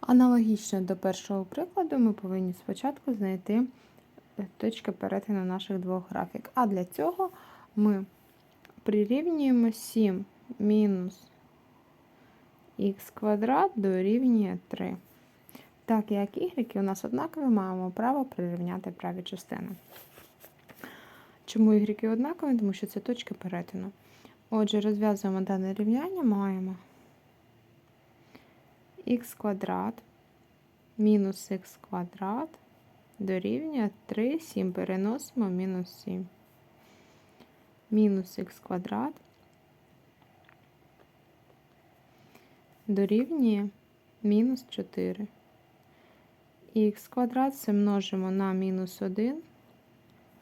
Аналогічно до першого прикладу, ми повинні спочатку знайти е, точки перетину наших двох графік. А для цього ми прирівнюємо 7 мінус х квадрат дорівнює 3. Так як y у нас однакові, маємо право прирівняти праві частини. Чому y однакові? Тому що це точки перетину. Отже, розв'язуємо дане рівняння, маємо х квадрат мінус х квадрат дорівнює 3, 7 переносимо мінус 7. Мінус х квадрат дорівнює мінус 4. х квадрат це множимо на мінус 1,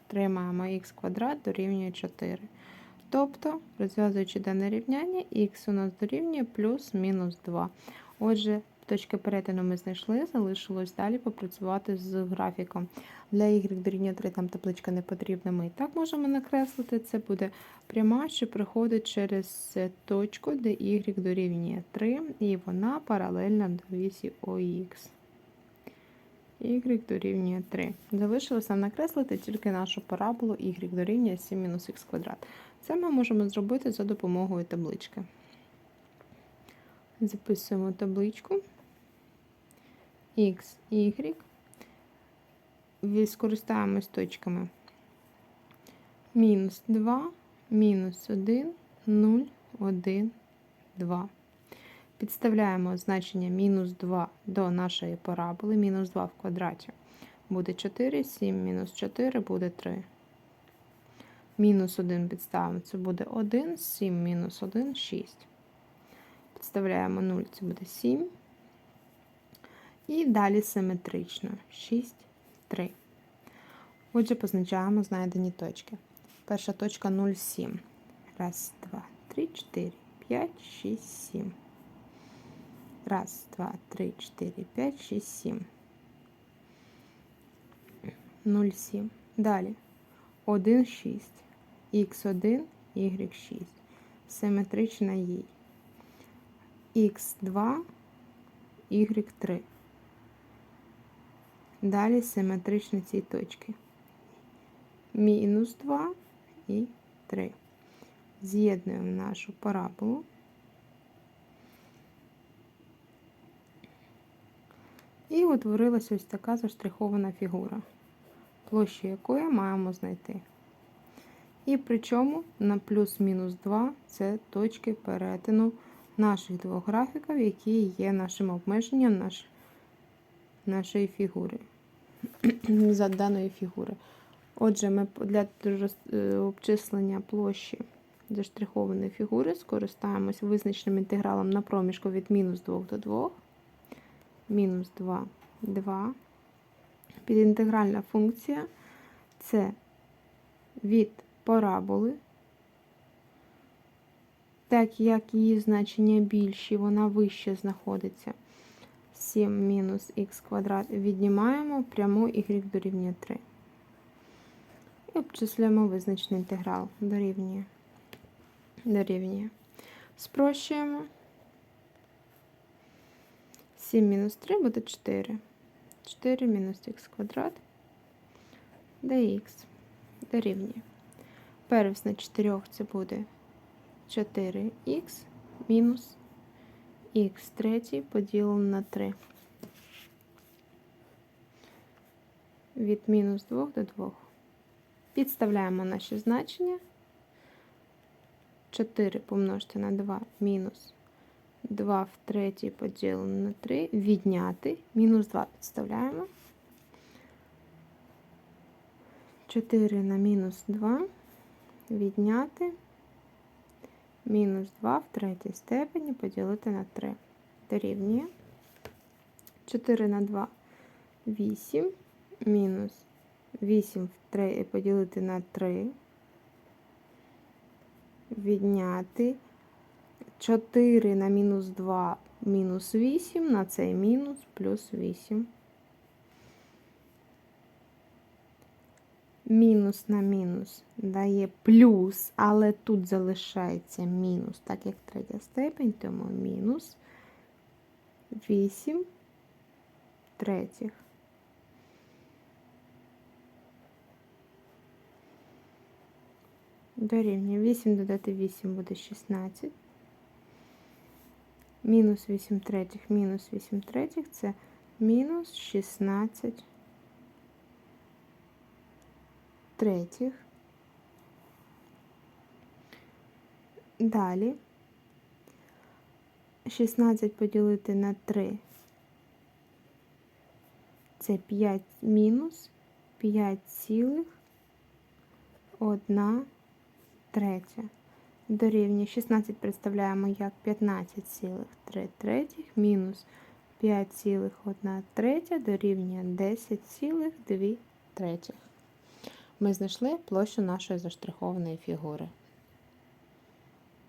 отримаємо х квадрат дорівнює 4. Тобто, розв'язуючи дане рівняння, х у нас дорівнює плюс-мінус 2. Отже, точки перетину ми знайшли, залишилось далі попрацювати з графіком. Для y дорівнює 3 там табличка не потрібна, ми і так можемо накреслити. Це буде пряма, що приходить через точку, де y дорівнює 3, і вона паралельна до вісі ОХ. y дорівнює 3. Залишилося накреслити тільки нашу параболу y дорівнює 7 мінус х квадрат. Це ми можемо зробити за допомогою таблички. Записуємо табличку x, y. Скористаємось точками мінус 2, мінус 1, 0, 1, 2. Підставляємо значення мінус 2 до нашої параболи. Мінус 2 в квадраті буде 4, 7 мінус 4 буде 3. Мінус 1 підставимо, це буде 1, 7 мінус 1, 6. Підставляємо 0, це буде 7. І далі симетрично 6, 3. Отже, позначаємо знайдені точки. Перша точка 0,7. Раз, два, три, 4, 5, 6, 7. Раз, два, три, 4, 5, 6, 7. 0,7. Далі 1, 6. Х1, Y6. Симетрична їй. Х2, Y3. Далі симетричні ці точки. Мінус 2 і 3. З'єднуємо нашу параболу. І утворилася ось така заштрихована фігура, площу якої маємо знайти. І причому на плюс-мінус 2 це точки перетину наших двох графіків, які є нашим обмеженням наш, нашої фігури. за даної фігури. Отже, ми для е, обчислення площі заштрихованої фігури скористаємось визначеним інтегралом на проміжку від мінус 2 до 2, мінус 2, 2. Підінтегральна функція це від параболи, так як її значення більші, вона вище знаходиться. 7 мінус х квадрат віднімаємо пряму y дорівнює 3. І обчислюємо визначений інтеграл дорівнює. дорівнює. Спрощуємо. 7 мінус 3 буде 4. 4 мінус х квадрат dx дорівнює. Первісна 4 це буде 4х мінус х третій поділено на 3. Від мінус 2 до 2. Підставляємо наші значення. 4 помножити на 2 мінус 2 в третій поділено на 3. Відняти. Мінус 2 підставляємо. 4 на мінус 2. Відняти мінус 2 в третій степені поділити на 3. Дорівнює 4 на 2 8, мінус 8 в 3 поділити на 3, відняти 4 на мінус 2 мінус 8, на цей мінус плюс 8. Мінус на мінус дає плюс, але тут залишається мінус, так як третя степень, тому мінус 8 третіх. Дорівнює 8 додати 8 буде 16. Мінус 8 третіх, мінус 8 третіх це мінус 16 третіх. Далі 16 поділити на 3 це 5 мінус 5 цілих 1 третя. Дорівнює 16 представляємо як 15,3 третіх мінус 5,1 третя дорівнює 10,2 третіх. Ми знайшли площу нашої заштрихованої фігури.